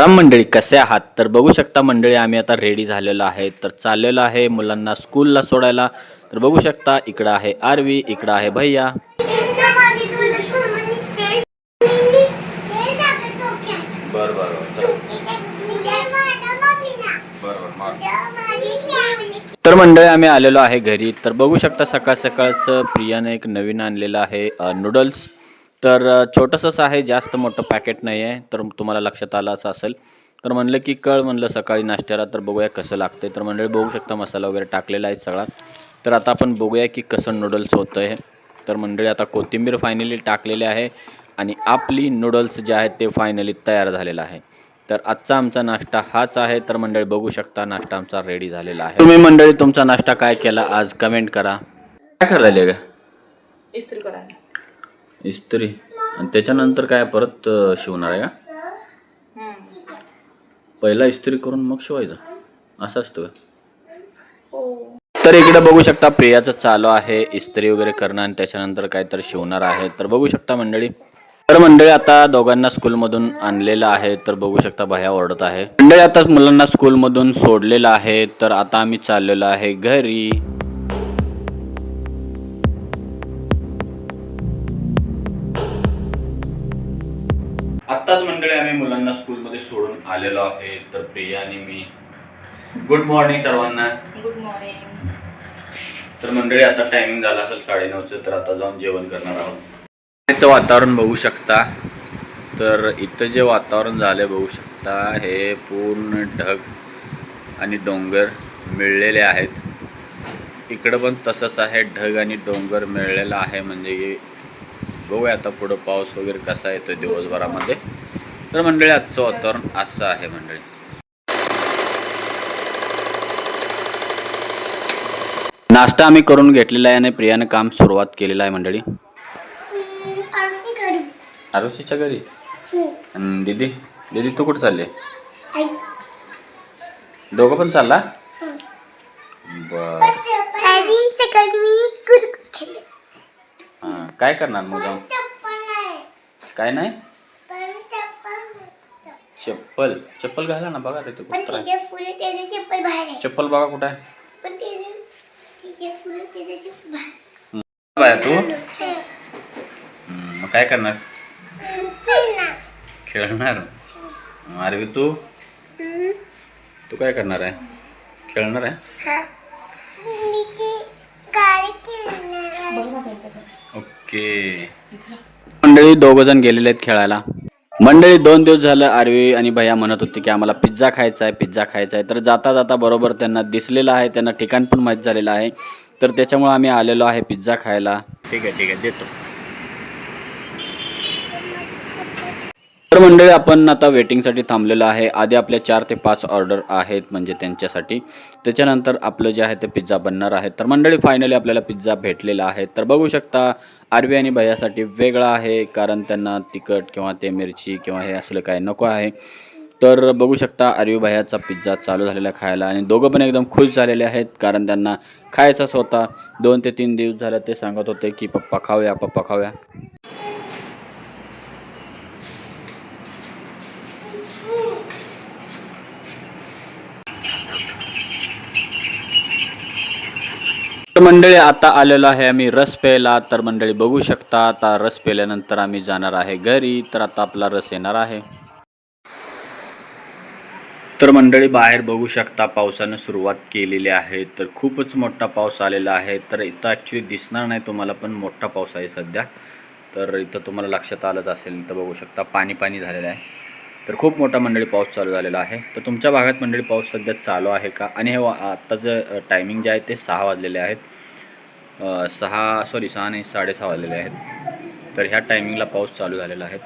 राम मंडळी कसे आहात? तर बघू शकता मंडळी आम्ही आता रेडी झालेलो आहे. तर चाललेलो आहे मुलांना स्कूलला सोडायला. तर बघू शकता इकडं आहे आरवी इकडं आहे भैया. बर तर मंडळी आम्ही आलेलो आहे घरी. तर बघू शकता सकाळ सकाळचं प्रियाने एक नवीन आणलेलं आहे नूडल्स तर छोटंसंच आहे जास्त मोठं पॅकेट नाही आहे तर तुम्हाला लक्षात आलं असं असेल. तर म्हणलं की कळ म्हणलं सकाळी नाश्त्याला तर बघूया कसं लागते तर मंडळी बघू शकता मसाला वगैरे टाकलेला आहे सगळा. तर आता आपण बघूया की कसं नूडल्स होतं आहे तर मंडळी आता कोथिंबीर फायनली टाकलेली आहे आणि आपली नूडल्स जे आहेत ते फायनली तयार झालेलं आहे. तर आजचा आमचा नाश्ता हाच आहे. तर मंडळी बघू शकता नाश्ता आमचा रेडी झालेला आहे. तुम्ही मंडळी तुमचा नाश्ता काय केला आज? कमेंट करा. काय करायला. का इस्त्री. आणि त्याच्यानंतर काय परत शिवणार आहे का? पहिला इस्त्री करून मग शिवायचं. असं असतं का? हो. तर इकडे बघू शकता प्रियाचं चालू आहे इस्त्री वगैरे करणं आणि त्याच्यानंतर काहीतरी शिवणार आहे. तर बघू शकता मंडळी. तर मंडळी आता दोघांना स्कूलमधून आणलेलं आहे तर बघू शकता बाह्या ओरडत आहे. मंडळी आता मुलांना स्कूलमधून सोडलेलं आहे तर आता आम्ही चाललेलो आहे घरी. आत्ताच मंडळी आम्ही मुलांना स्कूलमध्ये सोडून आलेलो आहे. तर प्रिया आणि मी. गुड मॉर्निंग सर्वांना. गुड मॉर्निंग तर मंडळी आता टायमिंग झाला असेल साडेनऊचं तर आता जाऊन जेवण करणार आहोत. त्याचं वातावरण बघू शकता. तर इथं जे वातावरण झालं बघू शकता हे पूर्ण ढग आणि डोंगर मिळलेले आहेत. इकडं पण तसंच आहे ढग आणि डोंगर मिळलेला आहे. म्हणजे बघूया आता पुढं पाऊस वगैरे कसा येतो दिवसभरामध्ये. तर मंडळी आजचं वातावरण असं आहे मंडळी. नाश्ता आम्ही करून घेतलेला आहे आणि प्रियाने काम सुरुवात केलेलं आहे मंडळी. आरुषीच्या घरी? दीदी? दीदी तू कुठं चालले? दोघं पण चालला? बर. काय करणार मग जाऊन? काय नाही? चप्पल. चप्पल घाला ना बघा रे तू चप्पल बाहेर आहे चप्पल बघा कुठं आहे. बाया तू? हम्म, मग काय करणार? खेळणार. अरे तू? तू काय करणार आहे? खेळणार आहे. ओके. मंडळी दोघ जण गेलेले आहेत खेळायला. मंडळी दोन दिवस झालं आरवी आणि भैया म्हणत होते की आम्हाला पिझ्झा खायचा आहे पिझ्झा खायचा आहे. तर जाता जाता बरोबर त्यांना दिसलेलं आहे त्यांना ठिकाण पण माहीत झालेलं आहे. तर त्याच्यामुळे आम्ही आलेलो आहे पिझ्झा खायला. ठीक आहे ठीक आहे. देतो. तर मंडळी आपण आता वेटिंगसाठी थांबलेलं आहे. आधी आपल्या चार ते पाच ऑर्डर आहेत म्हणजे त्यांच्यासाठी. त्याच्यानंतर आपलं जे आहे ते पिझ्झा बनणार आहे. तर मंडळी फायनली आपल्याला पिझ्झा भेटलेला आहे. तर बघू शकता आरवी आणि भैयासाठी वेगळा आहे कारण त्यांना तिखट किंवा ते मिरची किंवा हे असलं काय नको आहे. तर बघू शकता आरवी भैयाचा पिझ्झा चालू झालेला खायला आणि दोघं पण एकदम खुश झालेले आहेत कारण त्यांना खायचाच होता. दोन ते तीन दिवस झालं ते सांगत होते की पप्पा खाऊया पप्पा खाऊया. तर मंडळी आता आलेलो आहे आम्ही रस प्यायला तर मंडळी बघू शकता आता रस प्यायल्यानंतर आम्ही जाणार आहे घरी. तर आता आपला रस येणार आहे. तर मंडळी बाहेर बघू शकता पावसानं सुरुवात केलेली आहे. तर खूपच मोठा पाऊस आलेला आहे. तर इथं ॲक्च्युली दिसणार नाही तुम्हाला पण मोठा पाऊस आहे सध्या. तर इथं तुम्हाला लक्षात आलंच असेल तर बघू शकता पाणी पाणी झालेलं आहे. तर खूप मोठा मंडळी पाऊस चालू झालेला आहे. तर तुमच्या भागात मंडळी पाऊस सध्या चालू आहे का? आणि हे आत्ताचं टायमिंग जे आहे ते सहा वाजलेले आहेत. सहा सॉरी सहा नाही साडेसहा वाजलेले आहेत. तर ह्या टायमिंगला पाऊस चालू झालेला आहे.